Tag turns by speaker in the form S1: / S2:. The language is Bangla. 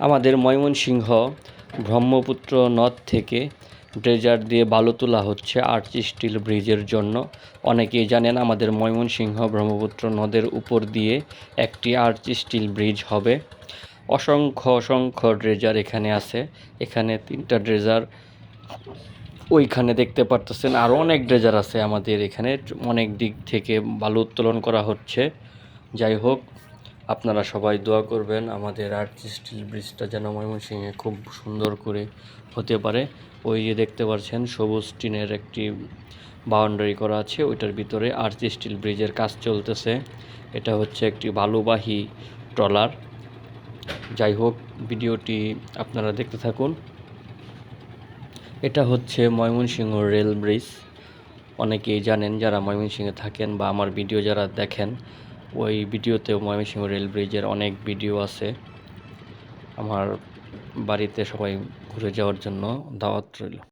S1: আমাদের ময়মনসিংহ ব্রহ্মপুত্র নদ থেকে ড্রেজার দিয়ে বালু তোলা হচ্ছে আর্চি স্টিল ব্রিজের জন্য। অনেকেই জানেন আমাদের ময়মনসিংহ ব্রহ্মপুত্র নদের উপর দিয়ে একটি আর্চি স্টিল ব্রিজ হবে। অসংখ্য অসংখ্য ড্রেজার এখানে আছে। এখানে তিনটা ড্রেজার ওইখানে দেখতে পারতেছেন। আরও অনেক ড্রেজার আছে আমাদের এখানে। অনেক দিক থেকে বালু উত্তোলন করা হচ্ছে। যাই হোক আপনারা সবাই দোয়া করবেন, আমাদের আর্চি স্টিল ব্রিজটা যেন ময়মনসিংহে খুব সুন্দর করে হতে পারে। ওই যে দেখতে পাচ্ছেন, সবুজ টিনের একটি বাউন্ডারি করা আছে, ওইটার ভিতরে আর্চি স্টিল ব্রিজের কাজ চলতেছে। এটা হচ্ছে একটি বালুবাহী ট্রলার। যাই হোক, ভিডিওটি আপনারা দেখতে থাকুন। এটা হচ্ছে ময়মনসিংহ রেল ব্রিজ অনেকেই জানেন যারা ময়মনসিংহে থাকেন বা আমার ভিডিও যারা দেখেন ওই ভিডিওতে ময়মনসিংহ রেল ব্রিজের অনেক ভিডিও আছে। আমার বাড়িতে সবাই ঘুরে যাওয়ার জন্য দাওয়াত রইল।